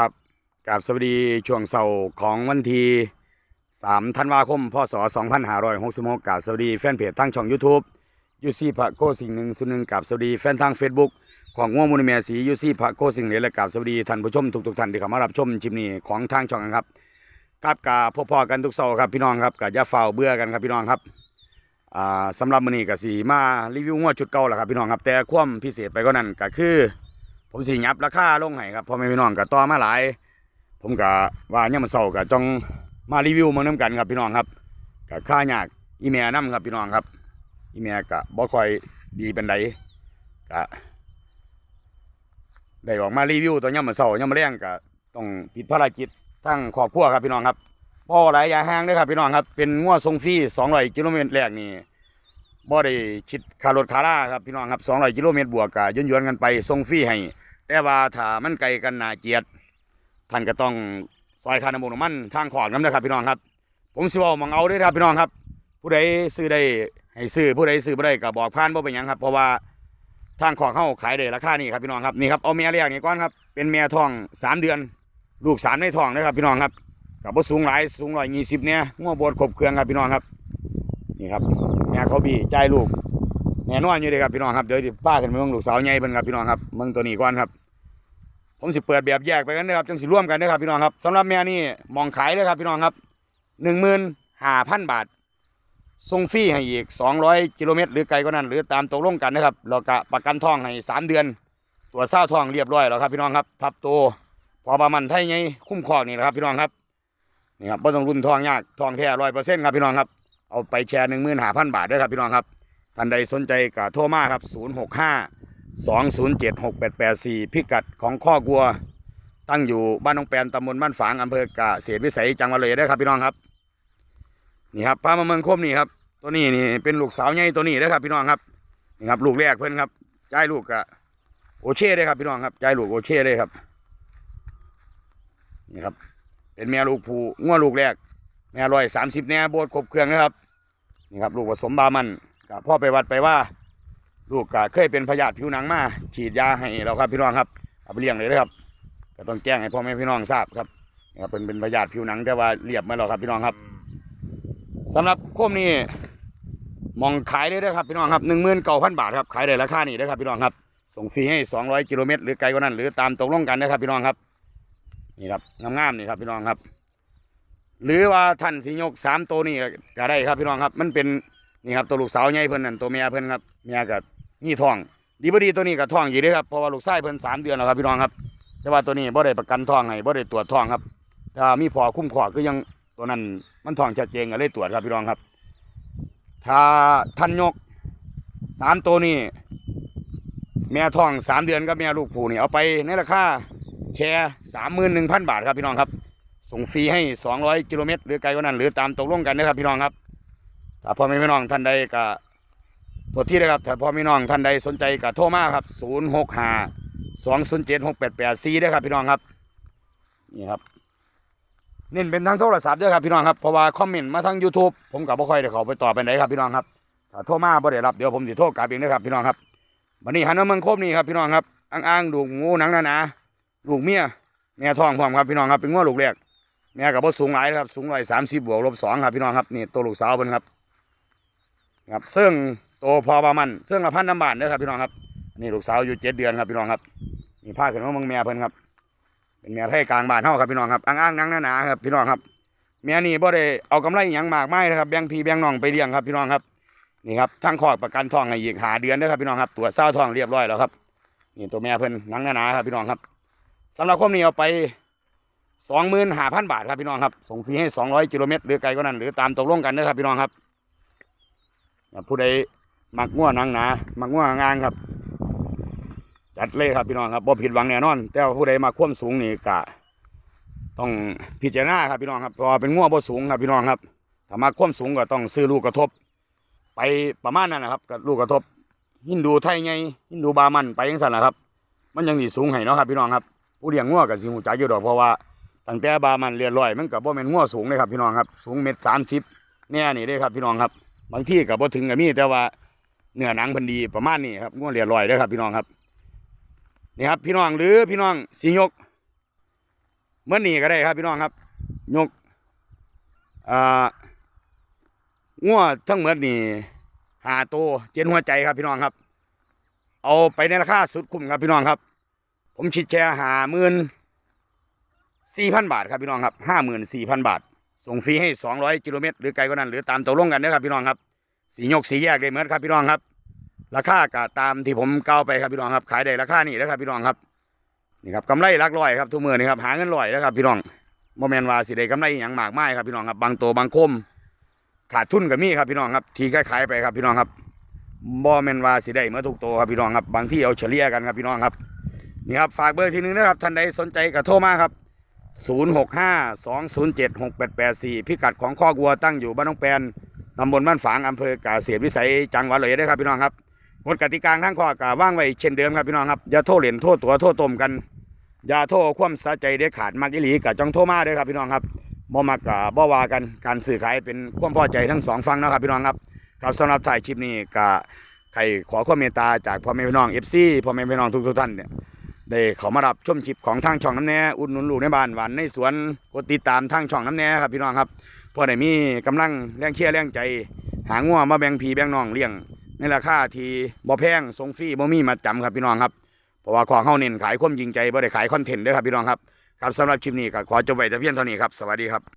ครับกราบสวัสดีช่วงเสาร์ของวันที่3ธันวาคม พศ 2566กราบสวัสดีแฟนเพจทางช่อง YouTube ยูซี่พระโกสิ่งหนึ่งสุดหนึ่งกราบสวัสดีแฟนทาง Facebook ของง่วงมูลเมียสียูซี่พระโกสิ่งเหนือและกราบสวัสดีท่านผู้ชมทุกๆท่านที่เข้ามารับชมชิมนี้ของทางช่องกันครับครับกาพบพอกันทุกเสาร์ครับพี่น้องครับกับยาเฝ้าเบื่อกันครับพี่น้องครับอ่าสำหรับมื้อนี้ก็สิมารีวิวงวดชุดเก่าแหละครับพี่น้องครับแต่ความพิเศษไปกว่านั้นก็คือ ผมสิยับราคาลงให้ครับพ่อแม่พี่น้องก็ต่อมาหลาย ผมก็ว่าเนี่ยมันเศร้าก็จ้องมารีวิวมานํกันครับพี่น้องครับก็ค่ายากอีเมียนํครับพี่น้องครับ อีเมียก็บ่ค่อยดีเป็นไดก็ได้ออกมารีวิวตัวเนี่ยมันเศร้าเนี่ยมมาแรงก็ต้องผิดภารกิจทั้งครอบครัวครับพี่น้องครับพ่อหลายยาห้างด้อครับพี่น้องครับเป็นงัวทรงฟรี200กิโลเมตรแรกนี่บ่ได้คิดคารถคาล่าครับพี่น้องครับ200กิโลเมตรบวกก็ย้อนๆกันไปส่งฟรีให้ แต่ว่าถ้ามันไกลกันนาเจียดท่านก็ต้องซอยคาน้ำมันมันทางขอดน้ำนะครับพี่น้องครับ ผมสิเว่ามองเอาด้อครับพี่น้องครับ ผู้ใดซื้อได้ให้ซื้อผู้ใดซื้อบ่ได้ก็บอกผ่านบ่เป็นหยังครับ เพราะว่าทางขอดเข้าขายได้ราคานี้ครับพี่น้องครับนี่ครับเอาเมียเรียกนี่ก่อนครับเป็นเมียทองสามเดือน ลูกสามในทองนะครับพี่น้องครับกับบ่สูงหลายสูงร้อยยี่สิบเนี่ยงัวบดครบเครื่องครับพี่น้องครับ นี่ครับแม่เขาบีใจลูกแน่นอนอยู่เลยครับพี่น้องครับเดี๋ยวป้าขึ้นไปเบิ่งลูกสาวใหญ่เพิ่นครับพี่น้องครับเบิ่งตัวนี้ก่อนครับ ผมสิเปิดแบบแยกไปกันนะครับจังสิร่วมกันนะครับพี่น้องครับสำหรับแม่นี่มองขายเลยครับพี่น้องครับหนึ่งหมื่นห้าพันบาทส่งฟรีให้อีกสองร้อยกิโลเมตร หรือไกลกว่านั้น หรือตามตกลงกันนะครับเราก็ประกันทองให้สามเดือน ตัวเศร้าทองเรียบร้อยแล้วครับพี่น้องครับทับโตพอประมันไทยไงคุ้มครองนี่แหละครับพี่น้องครับนี่ครับไม่ต้องรุ่นทองยากทองแท้ร้อยเปอร์เซ็นต์ครับพี่น้องครับเอาไปแชร์หนึ่งหมื่นห้าพันบาทด้วยครับพี่น้องครับท่านใดสนใจก็โทรมาครับศูนย์หกห้า สองศูนย์เจ็ดหกแปดแปดสี่พิกัดของข้อกัว ตั้งอยู่บ้านนองแปนตำบลบ้านฝางอำเภอกเกษตรวิสัยจังหวัดเลยได้ครับพี่น้องครับนี่ครับพามาเมืองโคมนี่ครับ ตัวนี้นี่เป็นลูกสาวใหญ่ตัวนี้ได้ครับพี่น้องครับนี่ครับลูกแรกเพิ่นครับใจายลูกกะโอเช่ได้ครับพี่น้องครับใจายลูกโอเช่เลยครับนี่ครับ เป็นแม่ลูกผูง้วลูกแรกแม่ร้อยสามสิบแน่โบดครบเครื่องนะครับนี่ครับลูกผสมบามันกับพ่อไปวัดไปว่า ลูกก็เคยเป็นพยาธิผิวหนังมาฉีดยาให้เราครับพี่น้องครับเอาไปเลี้ยงเลยนะครับก็ต้องแจ้งให้พ่อแม่พี่น้องทราบครับนะครับเป็นเป็นพยาธิผิวหนังแต่ว่าเรียบมาแล้วครับพี่น้องครับสำหรับโคมนี้มองขายเลยนะครับพี่น้องครับหนึ่งหมื่นเก้าพันบาทครับขายได้ราคานี้นะครับพี่น้องครับ ส่งฟรีให้สองร้อยกิโลเมตรหรือไกลกว่านั้นหรือตามตกลงกันนะครับพี่น้องครับนี่ครับงามๆนี่ครับพี่น้องครับ หรือว่าท่านสิยกสามตัวนี้ก็ได้ครับพี่น้องครับ มันเป็นนี่ครับตัวลูกสาวใหญ่เพิ่นนั่นตัวเมียเพิ่นครับเมียกับ นี่ทอง ดีบดีตัวนี้กับทองอยู่ด้อครับเพราะว่าลูกไส้เพิ่นสามเดือนแล้วครับพี่น้องครับ แต่ว่าตัวนี้บ่ได้ประกันทองให้บ่ได้ตรวจทองครับถ้ามีพอคุ้มครอคือยังตัวนั้นมันทองชัดเจนก็เลยตรวจครับพี่น้องครับ ถ้าท่านยกสามตัวนี้ แม่ทองสามเดือนกับแม่ลูกผูนี่เอาไปในราคาแค่สามหมื่นหนึ่งพันบาทครับพี่น้องครับ ส่งฟรีให้สองร้อยกิโลเมตรหรือไกลกว่านั้น หรือตามตกลงกันนะครับพี่น้องครับถ้าพ่อแม่พี่น้องท่านใดก็ ตัวที่นะครับถ้าพ่อพี่น้องท่านใดสนใจก็โทรมาครับ0 6 5 2 0 7 6 8 8 4ด้วยครับพี่น้องครับนี่ครับเน้นเป็นทางโทรศัพท์ด้วยครับพี่น้องครับเพราะว่าคอมเมนต์มาทาง YouTube ผมกับบ่ค่อยได้เขาไปต่อไปไหนครับพี่น้องครับถ้าโทรมาบ่ได้รับเดี๋ยวผมสิโทรกลับเองนะครับพี่น้องครับวันนี้หันมาเมืองโคบนี่ครับพี่น้องครับอ้างๆดูงูหนังหนาๆลูกเมียแม่ท้องพร้อมครับพี่น้องครับเป็นงัวลูกแรกแม่กับบ่สูงหลายครับสูงร้อยสามสิบบวกลบสองครับพี่น้องครับนี่ตัวลูกสาวเพิ่นครับครับซึ่ง โตพอประมันเสื่องละพันน้ำบานเด้อครับพี่น้องครับนี่ลูกสาวอยู่เจ็ดเดือนครับพี่น้องครับนี่ผ้าขึ้นมาเมืองแม่เพิ่นครับ เป็นแม่ไทยกลางบ้านเฮาครับพี่น้องครับอ้างๆนั่งหนาๆครับพี่น้องครับแม่นี่บ่ได้เอากำไรอย่างมากมายนะครับแบ่งพี่แบ่งน้องไปเลี้ยงครับพี่น้องครับนี่ครับทั้งคอกประกันทองให้อีกหาเดือนเด้อครับพี่น้องครับตรวจเศร้าทองเรียบร้อยแล้วครับนี่ตัวแม่เพิ่นนั่งหนาๆครับพี่น้องครับสำหรับคมนี้เอาไปสองหมื่นห้าพันบาทครับพี่น้องครับส่งฟรีให้สองร้อยกิโลเมตรหรือไกลกว่านั้นหรือตามตกลงกันเด้อครับพี่น้องครับผู้ใด มักง่วหนังหนามักง่วงางครับจัดเลยครับพี่น้องครับบ่ผิดหวังแน่นอน แต่ผู้ใดมาคว่ำสูงนี่กะ ต้องพิจารณาครับพี่น้องครับเพราะเป็นง่วบ่สูงครับพี่น้องครับถ้ามาคว่ำสูงก็ต้องซื้อลูกกระทบ ไปประมาณนั้นนะครับกับลูกกระทบฮินดูไทยไงฮินดูบามันไปยังสั่นนะครับ มันยังดีสูงให้เนาะครับพี่น้องครับ ผู้เลี้ยงง่วกับสิหูจักอยู่ดอกเพราะว่าตั้งแต่บามันเรียนร้อยมันกับบ่แม่นง่วสูงเลยครับพี่น้องครับ สูงเมตรสามสิบเนี่ยนี่เด้ครับพี่น้องครับ บางที่กับบ่ถึงกับมีแต่ว่า เนื้อหนังพันดีประมาณนี้ครับง้วเรียลอยเด้อครับ พี่น้องครับนี่ครับ พี่น้องหรือพี่น้องสียกเมื่อนี่ก็ได้ครับพี่น้องครับ ยกอ่างัวทั้งหมดนี่หาตัวเจนหัวใจครับพี่น้องครับ เอาไปในราคาสุดคุ้มครับพี่น้องครับ ผมชิดแชร์หาหมื่นสี่พันบาทครับพี่น้องครับห้าหมื่นสี่พันบาท ส่งฟรีให้สองร้อยกิโลเมตรหรือไกลกว่านั้นหรือตามตกลงกันนะครับพี่น้องครับ สียกสีแยกได้เหมือนครับพี่น้องครับ ราคากะตามที่ผมกล่าวไปครับพี่น้องครับขายได้ราคานี่นะครับพี่น้องครับนี่ครับกำไรลักร้อยครับทุกมือนี่ครับหาเงินร้อยนะครับพี่น้องโมเมนว่าสิได้กำไรอย่างมากมายครับพี่น้องครับบางตัวบางคม ขาดทุนก็มีครับพี่น้องครับทีขายๆไปครับพี่น้องครับโมเมนวาสิได้เมื่อทุกตัวครับพี่น้องครับบางที่เอาเฉลี่ยกันครับพี่น้องครับนี่ครับฝากเบอร์ทีนึงนะครับท่านใดสนใจก็โทรมาครับ 0652076884 พิกัดของข้อกวัวตั้งอยู่บ้านน้องแปน ตำบลบ้านฝางอำเภอกเกษตรวิสัยจังหวัดเลยได้ครับพี่น้องครับกฎกติกาทั้งข้อกาว่างไว้เช่นเดิมครับพี่น้องครับอย่าโทษเหรียญโทษตัวโทษตมกันอย่าโทษความสะใจเด็ดขาดมากอีหลีกับจ้องโทรมาเด้อครับพี่น้องครับบ่มักกะบ่วากันการสื่อขายเป็นความพอใจทั้งสองฝั่งนะครับพี่น้องครับครับสำหรับถ่ายคลิปนี้กะใครขอความเมตตาจากพ่อแม่พี่น้อง FC พ่อแม่พี่น้องทุกๆท่านเนี่ยได้เขามารับชมคลิปของทางช่องน้ำแน่อุดหนุนลูกในบ้านหวานในสวนกดติดตามทางช่องน้ำแน่ครับพี่น้องครับ พอได้มีกำลังแรงเชียร์แรงใจ หางัวมาแบ่งพีแบ่งน้องเลี้ยง ในราคาที่บ่แพงทรงฟรีบ่มีมาจำครับพี่น้องครับเพราะว่าของเฮาเน้นขายความจริงใจบ่ได้ขายคอนเทนต์ด้วยครับพี่น้องครับครับสำหรับชิปนี้ก็ขอจบไว้แต่เพียงเท่านี้ครับสวัสดีครับ